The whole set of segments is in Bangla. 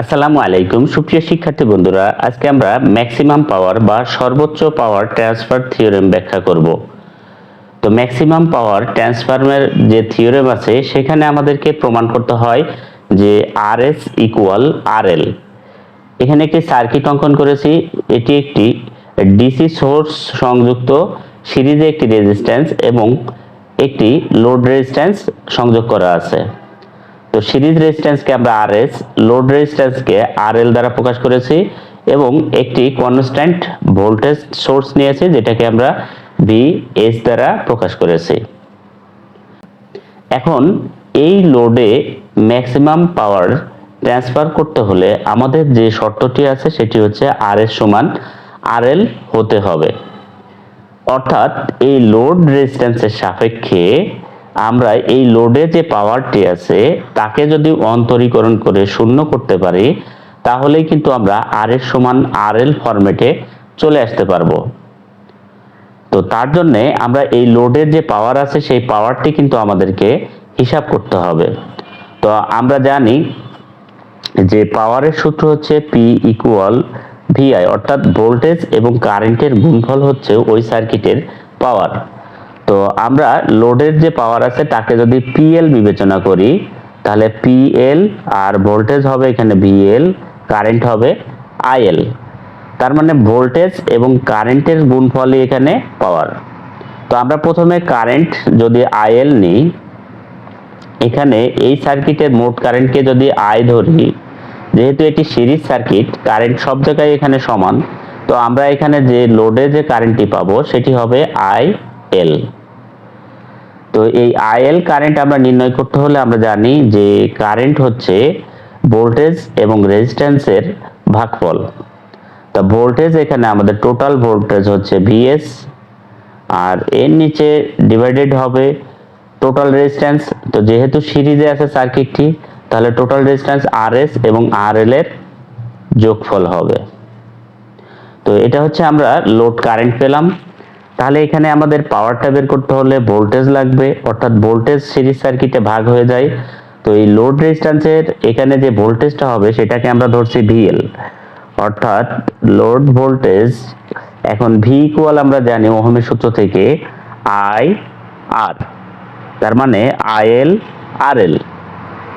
আসসালামু আলাইকুম। সুপ্রিয় শিক্ষার্থী বন্ধুরা, আজকে আমরা ম্যাক্সিমাম পাওয়ার বা সর্বোচ্চ পাওয়ার ট্রান্সফার থিওরেম ব্যাখ্যা করব। তো ম্যাক্সিমাম পাওয়ার ট্রান্সফার্মের যে থিওরেম আছে, সেখানে আমাদেরকে প্রমাণ করতে হয় যে আর এস ইকুয়াল আর এল এখানে একটি সার্কিট অঙ্কন করেছি, এটি একটি ডিসি সোর্স সংযুক্ত সিরিজে একটি রেজিস্ট্যান্স এবং একটি লোড রেজিস্ট্যান্স সংযোগ করা আছে। তো সিরিজ রেজিস্ট্যান্সকে আমরা আর এস লোড রেজিস্ট্যান্সকে আর এল দ্বারা প্রকাশ করেছি এবং একটি কনস্ট্যান্ট ভোল্টেজ সোর্স নিয়েছি, যেটাকে আমরা ভি এস দ্বারা প্রকাশ করেছি। এখন এই লোডে ম্যাক্সিমাম পাওয়ার ট্রান্সফার করতে হলে আমাদের যে শর্তটি আছে, সেটি হচ্ছে আর এস সমান আর এল হতে হবে। অর্থাৎ এই লোড রেজিস্ট্যান্সের সাপেক্ষে আমরা এই লোডে যে পাওয়ারটি আছে, তাকে যদি অন্তরীকরণ করে শূন্য করতে পারি, তাহলেই কিন্তু আমরা আর এর সমান আর এল ফরম্যাটে চলে আসতে পারব। তো তার জন্যে আমরা এই লোডের যে পাওয়ার আছে, সেই পাওয়ারটি কিন্তু আমাদেরকে হিসাব করতে হবে। তো আমরা জানি যে পাওয়ারের সূত্র হচ্ছে পি ইকুয়াল ভিআই অর্থাৎ ভোল্টেজ এবং কারেন্টের গুণফল হচ্ছে ওই সার্কিটের পাওয়ার তো আমরা লোডের যে পাওয়ার আছে তাকে যদি পিএল বিবেচনা করি, তাহলে পিএল আর ভোল্টেজ হবে এখানে ভিএল কারেন্ট হবে আইএল তার মানে ভোল্টেজ এবং কারেন্টের গুণফলই এখানে পাওয়ার তো আমরা প্রথমে কারেন্ট যদি আইএল নিই, এখানে এই সার্কিটের মোট কারেন্টকে যদি আই ধরি, যেহেতু এটি সিরিজ সার্কিট কারেন্ট সব জায়গায় এখানে সমান, তো আমরা এখানে যে লোডে যে কারেন্টটি পাবো, সেটি হবে আই এল তো এই আইএল কারেন্ট আমরা নির্ণয় করতে হলে আমরা জানি যে কারেন্ট হচ্ছে ভোল্টেজ এবং রেজিস্ট্যান্সের ভাগফল। তা ভোল্টেজ এখানে আমাদের টোটাল ভোল্টেজ হচ্ছে ভিএস আর এর নিচে ডিভাইডেড হবে টোটাল রেজিস্ট্যান্স তো যেহেতু সিরিজে আছে সার্কিটটি তাহলে টোটাল রেজিস্ট্যান্স আর এস এবং আর এল এর যোগফল হবে। তো এটা হচ্ছে আমরা লোড কারেন্ট পেলাম। তাহলে এখানে আমাদের পাওয়ারটা বের করতে হলে ভোল্টেজ লাগবে, অর্থাৎ ভোল্টেজ সিরিজ সার্কিটে ভাগ হয়ে যায়। তো এই লোড রেজিস্ট্যান্সের এখানে যে ভোল্টেজটা হবে, সেটাকে আমরা ধরছি ভিএল অর্থাৎ লোড ভোল্টেজ এখন ভি ইকুয়াল আমরা জানি ওহমের সূত্র থেকে আই আর তার মানে আইএল আর এল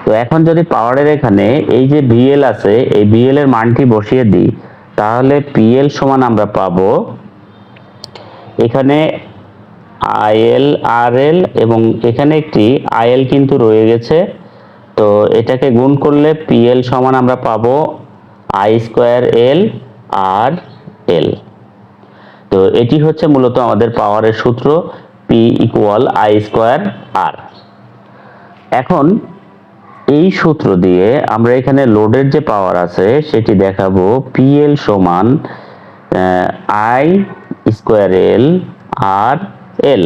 তো এখন যদি পাওয়ারের এখানে এই যে ভিএল আছে, এই ভিএল এর মানটি বসিয়ে দিই, তাহলে পিএল সমান আমরা পাবো এখানে আইএল আর এল এবং এখানে একটি আইএল কিন্তু রয়ে গেছে। তো এটাকে গুণ করলে পিএল সমান আমরা পাবো আই স্কোয়ার এল, আর এল। তো এটি হচ্ছে মূলত আমাদের পাওয়ারের সূত্র, P equal I square R. এখন এই সূত্র দিয়ে আমরা এখানে লোডের যে পাওয়ার আছে, সেটি দেখাবো। পিএল সমান I square L R L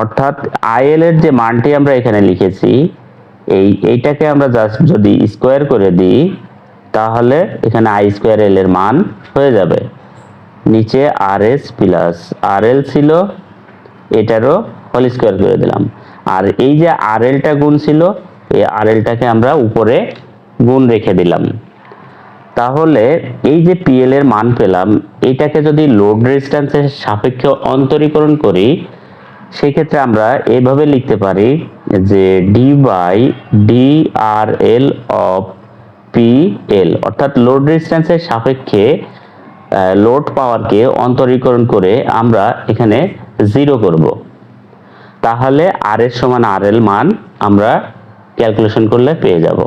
অর্থাৎ আইএল এর যে মানটি আমরা এখানে লিখেছি, এই, এইটাকে আমরা জাস্ট যদি স্কোয়ার করে দিই, তাহলে এখানে আই স্কোয়ার এল এর মান হয়ে যাবে। নিচে আর এস প্লাস আর এল ছিল, এটারও হোল স্কোয়ার করে দিলাম। আর এই যে আর এলটা গুণ ছিল, এই আর এলটাকে আমরা উপরে গুণ রেখে দিলাম। তাহলে এই যে পিএল এর মান পেলাম, এটাকে যদি লোড রেজিস্ট্যান্সের সাপেক্ষে অন্তরীকরণ করি সেই ক্ষেত্রে আমরা এভাবে লিখতে পারি যে d by d R L of P L অর্থাৎ লোড রেজিস্ট্যান্সের সাপেক্ষে লোড পাওয়ারকে অন্তরীকরণ করে আমরা এখানে জিরো করব। তাহলে আর এর সমান আর এল মান আমরা ক্যালকুলেশন করলে পেয়ে যাব।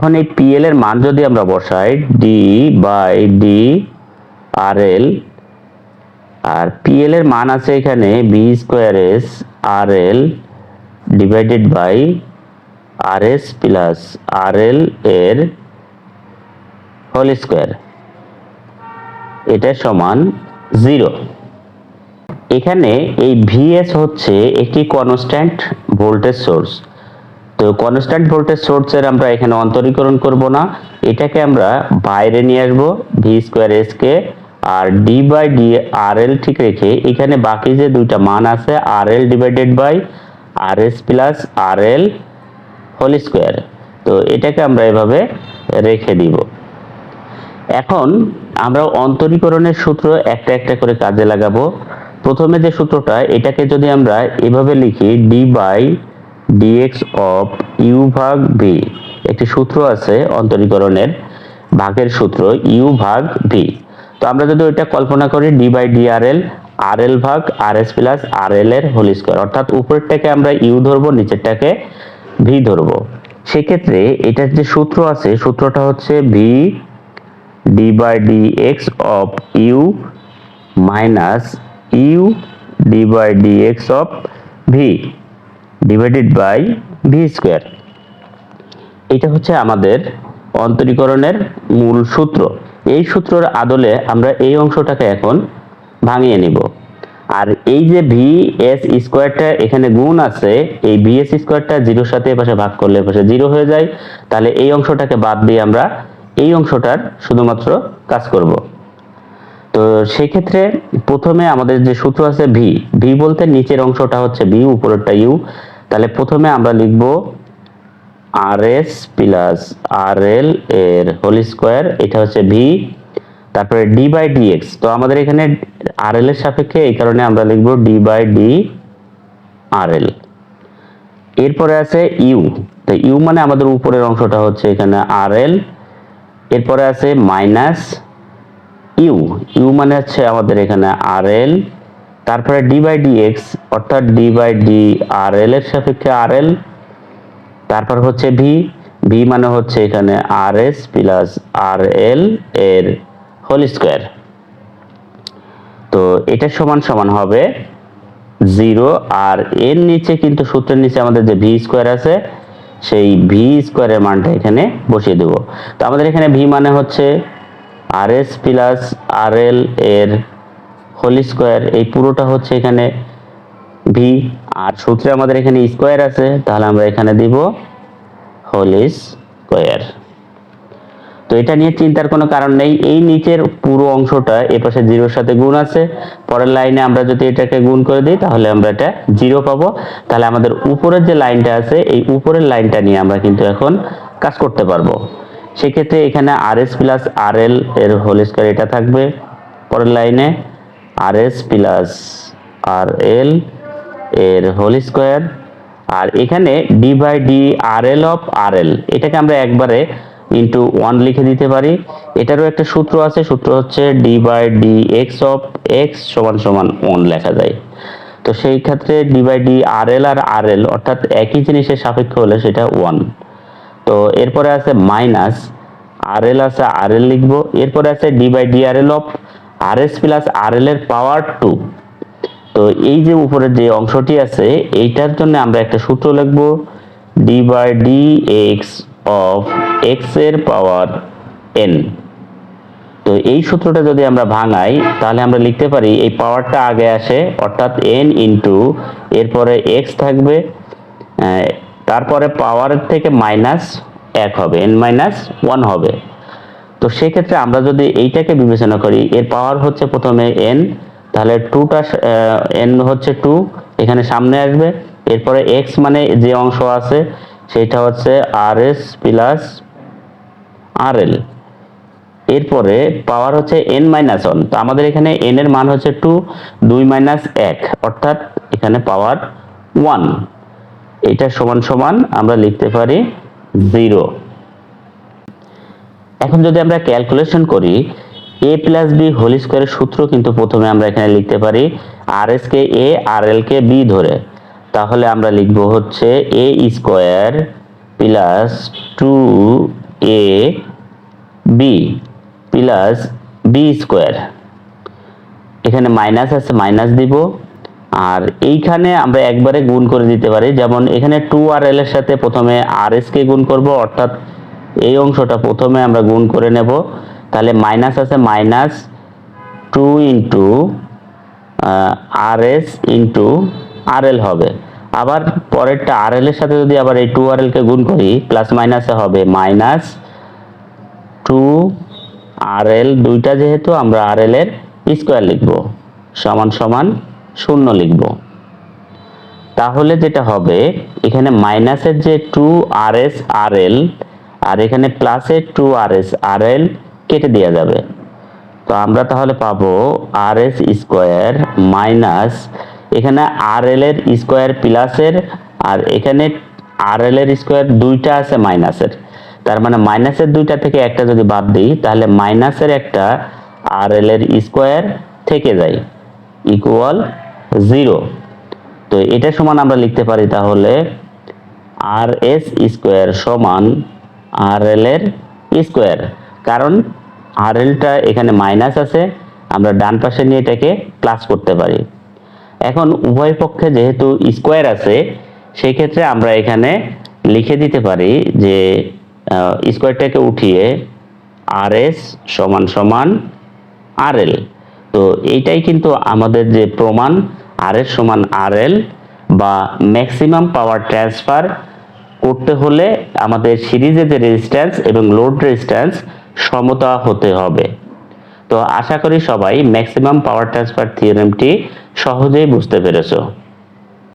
এখন এই পিএল এর মান যদি আমরা বসাই d by d R L R PL এর মান আছে এখানে B square S R L divided by R S plus R L এর হোল স্কোয়ার এটা সমান জিরো এখানে এই ভিএস হচ্ছে একটি কনস্ট্যান্ট ভোল্টেজ সোর্স তো কনস্ট্যান্ট ভোল্টেজ সোর্সের আমরা এখানে অন্তরীকরণ করব না। এটাকে আমরা বাইরে নিয়ে আসব V square S K R d by d R L ঠিক রেখে এখানে বাকি যে দুইটা মান আছে R L divided by R S plus R L whole square তো এটাকে আমরা এভাবে রেখে দিব। এখন আমরা অন্তরীকরণের সূত্র একটা একটা করে কাজে লাগাবো। প্রথমে যে সূত্রটা, এটাকে যদি আমরা এভাবে লিখি d by dx of u ভাগ ভি একটি সূত্র আছে অন্তরীকরণের, ভাগের সূত্র ইউ ভাগ ভি তো আমরা যদি ওইটা কল্পনা করি d by d R L ভাগ আর প্লাস আর এল এর হোল স্কোয়ার অর্থাৎ উপরেরটাকে আমরা ইউ ধরবো, নিচেরটাকে ভি ধরবো। সেক্ষেত্রে এটার যে সূত্র আছে, সূত্রটা হচ্ছে V d by d x of u minus u d by d x of V divided by V square এটা হচ্ছে আমাদের অন্তরীকরণের মূল সূত্র। এই সূত্রের আদলে আমরা এই অংশটাকে এখন ভাঙিয়ে নিব। আর এই যে ভি এস স্কোয়ারটা এখানে গুণ আছে, এই ভি এস স্কোয়ারটা জিরোর সাথে এপাশে ভাগ করলে এপাশে জিরো হয়ে যায়, তাহলে এই অংশটাকে বাদ দিয়ে আমরা এই অংশটার শুধুমাত্র কাজ করব। তো সেই ক্ষেত্রে প্রথমে আমাদের যে সূত্র আছে ভি ভি বলতে নিচের অংশটা হচ্ছে ভি উপরেরটা ইউ তাহলে প্রথমে আমরা লিখব আর এস প্লাস আর এল এর হোল স্কোয়ার, এটা হচ্ছে ভি, তারপরে ডি বাই ডি এক্স তো আমাদের এখানে আর এল এর সাপেক্ষে এই কারণে আমরা লিখব d by d R L এরপরে আছে ইউ, তো ইউ মানে আমাদের উপরের অংশটা হচ্ছে এখানে আর এল এরপরে আছে মাইনাস ইউ। ইউ মানে হচ্ছে আমাদের এখানে আর এল তারপরে ডি বাই ডি এক্স অর্থাৎ d by d R L এর সাপেক্ষে আর এল তারপর হচ্ছে ভি ভি মানে হচ্ছে এখানে আর এস প্লাস আর এল এর হোল স্কোয়ার তো এটা সমান সমান হবে জিরো আর এর নিচে কিন্তু সূত্রের নিচে আমাদের যে ভি স্কোয়ার আছে, সেই ভি স্কোয়ারের মানটা এখানে বসিয়ে দেব। তো আমাদের এখানে ভি মানে হচ্ছে আর এস প্লাস আর এল এর হোল স্কোয়ার, এই পুরোটা হচ্ছে এখানে ভি আর সূত্রে আমাদের এখানে স্কোয়ার আছে, তাহলে আমরা এখানে দিব হোল স্কোয়ার। তো এটা নিয়ে চিন্তার কোনো কারণ নেই, এই নিচের পুরো অংশটা এপাশে জিরোর সাথে গুণ আছে, পরের লাইনে আমরা যদি এটাকে গুণ করে দিই, তাহলে আমরা এটা জিরো পাবো। তাহলে আমাদের উপরের যে লাইনটা আছে, এই উপরের লাইনটা নিয়ে আমরা কিন্তু এখন কাজ করতে পারব। সেক্ষেত্রে এখানে আর এস প্লাস আর এল এর হোল স্কোয়ার এটা থাকবে, পরের লাইনে। আর এস প্লাস আর এল এর হোল স্কোয়ার আর এখানে d by d R L of R L এটাকে আমরা একবারে ইন্টু ওয়ান লিখে দিতে পারি। এটারও একটা সূত্র আছে, সূত্র হচ্ছে d by d x of x সমান সমান ওয়ান লেখা যায়। তো সেই ক্ষেত্রে d by d R L R R L অর্থাৎ একই জিনিসের সাপেক্ষ হলে সেটা ওয়ান তো এরপরে আছে মাইনাস আর এল আছে আর এল লিখব। এরপরে আছে d by d R L of R S plus R L এর পাওয়ার টু তো এই যে উপরের যে অংশটি আছে, এইটার জন্য আমরা একটা সূত্র লিখব। D by d x of এক্সের পাওয়ার এন তো এই সূত্রটা যদি আমরা ভাঙাই, তাহলে আমরা লিখতে পারি এই পাওয়ারটা আগে আসে, অর্থাৎ এন ইন্টু এরপরে এক্স থাকবে তারপরে পাওয়ারের থেকে মাইনাস এক হবে এন মাইনাস ওয়ান হবে। তো সেক্ষেত্রে আমরা যদি এইটাকে বিবেচনা করি, এর পাওয়ার হচ্ছে প্রথমে এন তাহলে টুটা এন হচ্ছে টু এখানে সামনে আসবে। এরপরে এক্স মানে যে অংশ আছে, সেটা হচ্ছে আর এস প্লাস আর এল এরপরে পাওয়ার হচ্ছে এন মাইনাস ওয়ান তো আমাদের এখানে এন এর মান হচ্ছে টু দুই মাইনাস এক, অর্থাৎ এখানে পাওয়ার ওয়ান এটা সমান সমান আমরা লিখতে পারি জিরো এখন যদি আমরা ক্যালকুলেশন করি এ প্লাস বি হোল স্কোয়ারের সূত্র কিন্তু প্রথমে আমরা এখানে লিখতে পারি আর এস কে এ আর এল কে বি ধরে। তাহলে আমরা লিখব হচ্ছে A square plus two A B plus B square এখানে মাইনাস আছে মাইনাস দিব। আর এইখানে আমরা একবারে গুণ করে দিতে পারি, যেমন এখানে টু আর এল এর সাথে প্রথমে আর এস কে গুণ করব, অর্থাৎ এই অংশটা প্রথমে আমরা গুণ করে নেব। তাহলে মাইনাস আছে minus two into R S into R L হবে। আবার পরেরটা আর এল এর সাথে যদি আবার এই টু আর এল কে গুণ করি, প্লাস মাইনাসে হবে মাইনাস টু আর এল দুইটা যেহেতু আমরা আর এর স্কোয়ার লিখব। সমান সমান শূন্য লিখব। তাহলে যেটা হবে, এখানে মাইনাসের যে টু আর এস আর এল আর এখানে প্লাসের টু আর এস আর এল কেটে দেওয়া যাবে। তো আমরা তাহলে পাবো আর এস স্কোয়ার মাইনাস এখানে আর এল এর স্কোয়ার প্লাসের আর এখানে আর এল এর স্কোয়ার দুইটা আছে মাইনাসের তার মানে মাইনাসের দুইটা থেকে একটা যদি বাদ দিই, তাহলে মাইনাসের একটা আর এল এর স্কোয়ার থেকে যায় ইকুয়াল জিরো তো এটা সমান আমরা লিখতে পারি তাহলে আর এস স্কোয়ার সমান আর এর স্কোয়ার। কারণ আর এলটা এখানে মাইনাস আছে, আমরা ডান পাশে নিয়ে এটাকে প্লাস করতে পারি। এখন উভয় পক্ষে যেহেতু স্কোয়ার আছে, সেই ক্ষেত্রে আমরা এখানে লিখে দিতে পারি যে স্কোয়ারটাকে উঠিয়ে আর এস সমান সমান আর এল তো এইটাই কিন্তু আমাদের যে প্রমাণ আর সমান আর এল বা ম্যাক্সিমাম পাওয়ার ট্রান্সফার করতে হলে আমাদের সিরিজে যে রেজিস্ট্যান্স এবং লোড রেজিস্ট্যান্স সমতা হতে হবে। তো আশা করি সবাই ম্যাক্সিমাম পাওয়ার ট্রান্সফার থিওরেমটি সহজেই বুঝতে পেরেছ।